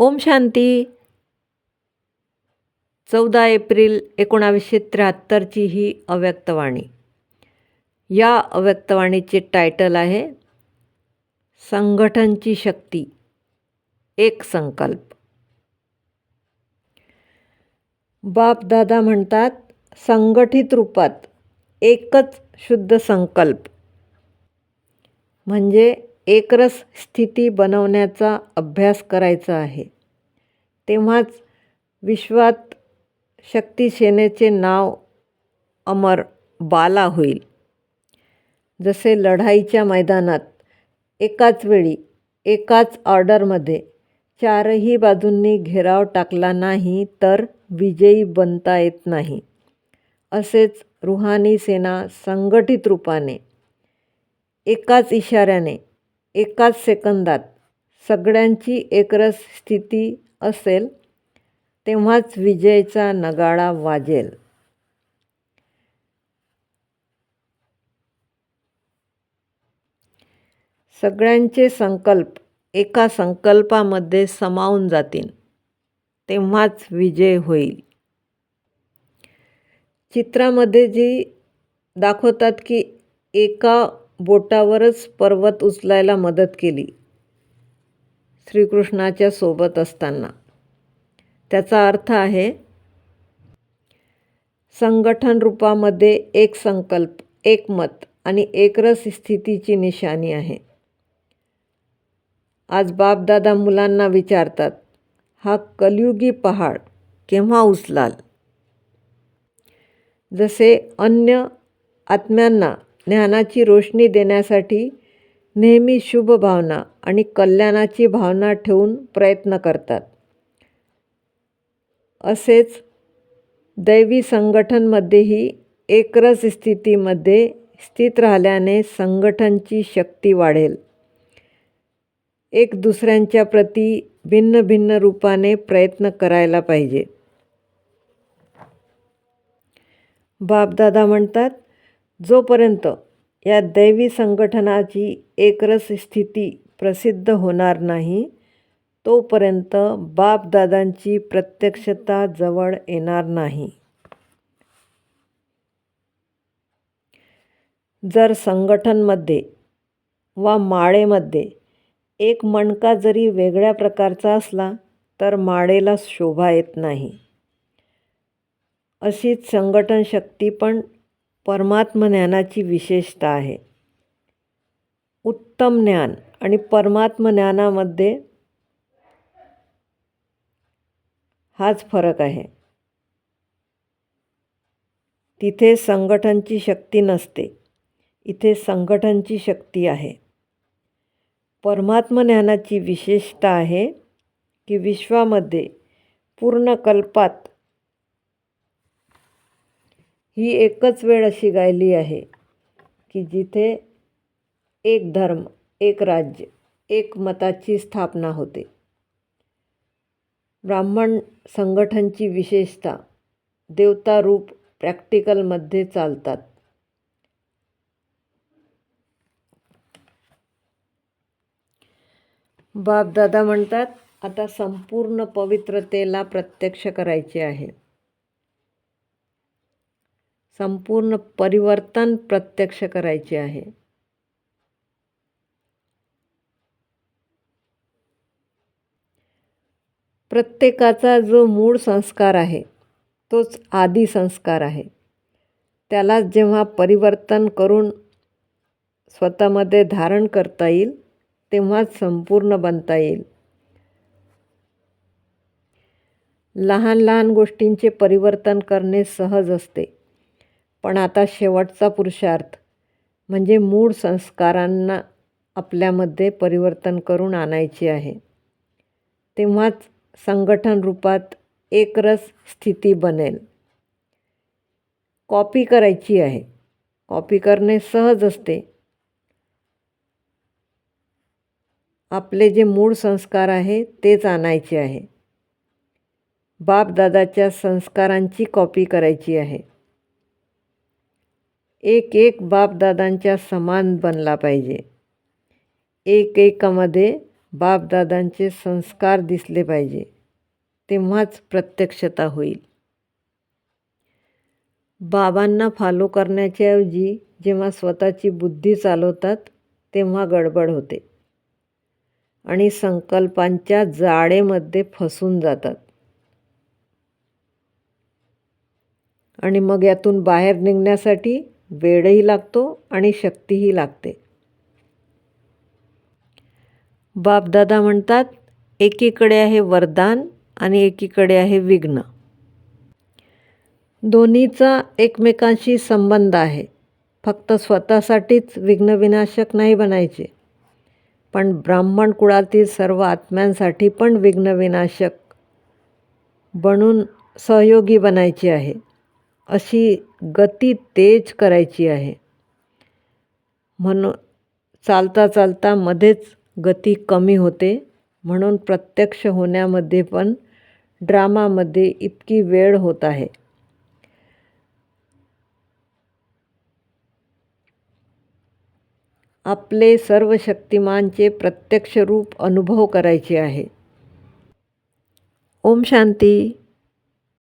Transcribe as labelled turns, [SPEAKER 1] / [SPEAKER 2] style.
[SPEAKER 1] ओम शांती. चौदा एप्रिल एकोणावीसशे त्र्याहत्तरची ही अव्यक्तवाणी. या अव्यक्तवाणीचे टायटल आहे संघटनची शक्ती एक संकल्प. बाप दादा म्हणतात संघटित रूपात एकच शुद्ध संकल्प. म्हणजे एकरस स्थिती बनवण्याचा अभ्यास करायचा आहे. तेव्हाच विश्वात शक्तिसेनेचे नाव अमर बाला होईल. जसे लढाईच्या मैदानात एकाच वेळी एकाच ऑर्डरमध्ये चारही बाजूंनी घेराव टाकला नाही तर विजयी बनता येत नाही. असेच रुहानी सेना संघटित रूपाने एकाच इशाऱ्याने एकाच सेकंदात सगळ्यांची एकरस स्थिती असेल तेव्हाच विजयचा नगाडा वाजेल. सगळ्यांचे संकल्प एका संकल्पामध्ये समावून जातील तेव्हाच विजय होईल. चित्रामध्ये जी दाखवतात की एका बोटावरच पर्वत उचलायला मदत केली. श्रीकृष्णाच्या सोबत असताना. त्याचा अर्थ आहे संगठन रूपामध्ये एक संकल्प एक मत आणि एकरस स्थितीची निशाणी आहे. आज बापदादा मुलांना विचारतात हा कलयुगी पहाड केव्हा उचलाल? जसे अन्य आत्म्यांना ज्ञानाची रोशनी देण्यासाठी नेहमी शुभ भावना आणि कल्याणाची भावना ठेवून प्रयत्न करतात. असेच दैवी संघटनमध्येही एकरस स्थितीमध्ये स्थित राहिल्याने संगठनची शक्ती वाढेल. एक दुसऱ्यांच्या प्रती भिन्न भिन्न रूपाने प्रयत्न करायला पाहिजे. बापदादा म्हणतात जोपर्यंत या दैवी संघटनाची एकरस स्थिती प्रसिद्ध होणार नाही तोपर्यंत बापदादांची प्रत्यक्षता जवळ येणार नाही. जर संघटनमध्ये वा माळेमध्ये एक मणका जरी वेगळ्या प्रकारचा असला तर माळेला शोभा येत नाही. अशीच संघटन शक्ती पण परमात्मज्ञानाची विशेषता आहे. उत्तम ज्ञान आणि परमात्मज्ञानामध्ये हाच फरक आहे. तिथे संघटनची शक्ती नसते. इथे संघटनची शक्ती आहे. परमात्मज्ञानाची विशेषता आहे की विश्वामध्ये पूर्ण कल्पात ही एकच वेळ अशी गायली आहे की जिथे एक धर्म एक राज्य एक मताची स्थापना होते. ब्राह्मण संघटनची विशेषता देवता रूप प्रॅक्टिकलमध्ये चालतात. बापदादा म्हणतात आता संपूर्ण पवित्रतेला प्रत्यक्ष करायचे आहे. संपूर्ण परिवर्तन प्रत्यक्ष करायचे आहे. प्रत्येकाचा जो मूळ संस्कार आहे तोच आदी संस्कार आहे. त्याला जेव्हा परिवर्तन करून स्वतःमध्ये धारण करता येईल तेव्हाच संपूर्ण बनता येईल. लहान लहान गोष्टींचे परिवर्तन करणे सहज असते. पण आता शेवटचा पुरुषार्थ म्हणजे मूळ संस्कारांना आपल्यामध्ये परिवर्तन करून आणायचे आहे. तेव्हाच संघटन रूपात एकरस स्थिती बनेल. कॉपी करायची आहे. कॉपी करणे सहज असते. आपले जे मूळ संस्कार आहे तेच आणायचे आहे. बापदादाच्या संस्कारांची कॉपी करायची आहे. एक एक बापदादांच्या समान बनला पाहिजे. एक एकामध्ये बापदादांचे संस्कार दिसले पाहिजे. तेव्हाच प्रत्यक्षता होईल. बाबांना फॉलो करण्याच्याऐवजी जेव्हा स्वतःची बुद्धी चालवतात तेव्हा गडबड होते. आणि संकल्पांच्या जाळेमध्ये फसून जातात. आणि मग यातून बाहेर निघण्यासाठी वेळही लागतो आणि शक्तीही लागते. बापदादा म्हणतात एकीकडे आहे वरदान आणि एकीकडे आहे विघ्न. दोन्हीचा एकमेकांशी संबंध आहे. फक्त स्वतःसाठीच विघ्नविनाशक नाही बनायचे. पण ब्राह्मण कुळातील सर्व आत्म्यांसाठी पण विघ्नविनाशक बनून सहयोगी बनायचे आहे. अशी गती तेज करायची आहे. म्हणून चालता चालता मध्येच गती कमी होते. म्हणून प्रत्यक्ष होण्यामध्ये पण ड्रामामध्ये इतकी वेळ होत आहे. आपले सर्व शक्तिमानचे प्रत्यक्ष रूप अनुभव करायचे आहे. ओम शांती.